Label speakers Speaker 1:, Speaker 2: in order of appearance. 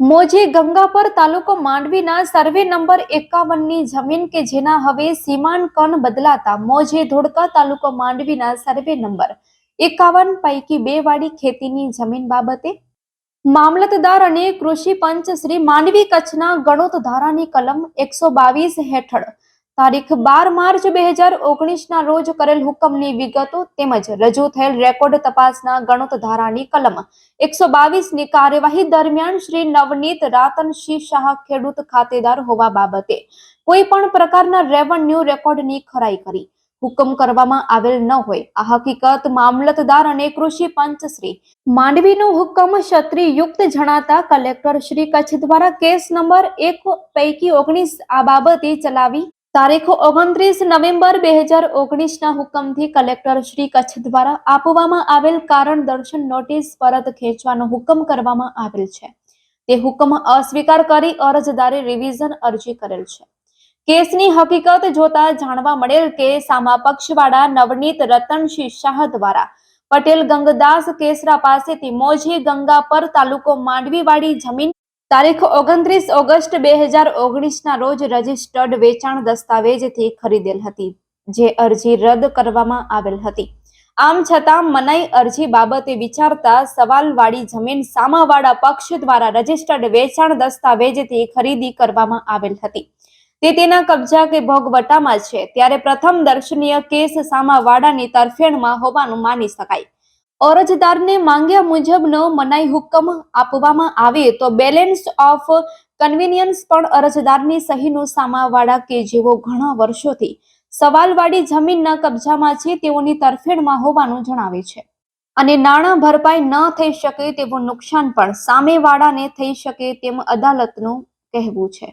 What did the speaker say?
Speaker 1: મોજી ગંગાપર તાલુકો માંડવીના survey number એકાવનની જમીન કે જેના હવે સીમાંકન બદલાતા મોજે ધોળકા તાલુકો માંડવીના સર્વે નંબર એકાવન પૈકી બે વાળી ખેતીની જમીન બાબતે મામલતદાર અને કૃષિ પંચ શ્રી માંડવી કચ્છના ગણોત ધારાની કલમ એકસો બાવીસ હેઠળ તારીખ બાર માર્ચ બે હજાર ઓગણીસના રોજ કરેલ હુકમની વિગતો તેમજ રજૂ થયેલ રેકોર્ડ તપાસના ગણોત ધારાની કલમ. એકસો બાવીસની કાર્યવાહી દરમિયાન શ્રી નવનીત રાતનસિંહ શાહ ખેડૂત ખાતેદાર હોવા બાબતે કોઈ પણ પ્રકારના રેવન્યુ રેકોર્ડની ખરાઈ કરી. હુકમ કરવામાં આવેલ ન હોય. આ હકીકત મામલતદાર અને કૃષિ પંચ શ્રી માંડવીનો હુકમ ક્ષત્રિયુક્ત જણાતા કલેક્ટર શ્રી કચ્છ દ્વારા કેસ નંબર એક પૈકી ઓગણીસ આ બાબતે ચલાવી તારીખ ઓગણત્રીસ નવેમ્બર બે હજાર ઓગણીસના હુકમથી કલેક્ટર શ્રી કચ્છ દ્વારા આપવામાં આવેલ કારણ દર્શન નોટિસ પરત ખેંચવાનો હુકમ કરવામાં આવેલ છે. તે હુકમ અસ્વીકાર કરી અરજદારે રિવિઝન અરજી કરેલ છે. કેસની હકીકત જોતા જાણવા મળેલ કે સામા પક્ષવાળા નવનીત રતનસિંહ શાહ દ્વારા પટેલ ગંગદાસ કેસરા પાસેથી મોજી ગંગા પર તાલુકો માંડવીવાડી જમીન તારીખ ઓગણત્રીસ ઓગસ્ટ બે હજાર ઓગણીસના રોજ રજિસ્ટર્ડ વેચાણ દસ્તાવેજથી ખરીદેલ હતી, જે અરજી રદ કરવામાં આવેલ હતી. આમ છતાં મનાઈ અરજી બાબતે વિચારતા સવાલવાળી જમીન સામાવાળા પક્ષ દ્વારા રજિસ્ટર્ડ વેચાણ દસ્તાવેજથી ખરીદી કરવામાં આવેલ હતી. તે તેના કબજા કે ભોગવટામાં છે. ત્યારે પ્રથમ દર્શનીય કેસ સામાવાળાની તરફેણમાં હોવાનું માની શકાય. અરજદારને માંગ્યા મુજબનો મનાઈ હુકમ આપવામાં આવે તો બેલેન્સ ઓફ કન્વિનિયન્સ પણ અરજદારની સહીનું સામાવાળા કે જેઓ ઘણા વર્ષોથી સવાલવાળી જમીનના કબજામાં છે તેઓની તરફેણમાં હોવાનું જણાવે છે. અને નાણાં ભરપાઈ ન થઈ શકે તેવું નુકસાન પણ સામેવાળાને થઈ શકે તેમ અદાલતનું કહેવું છે.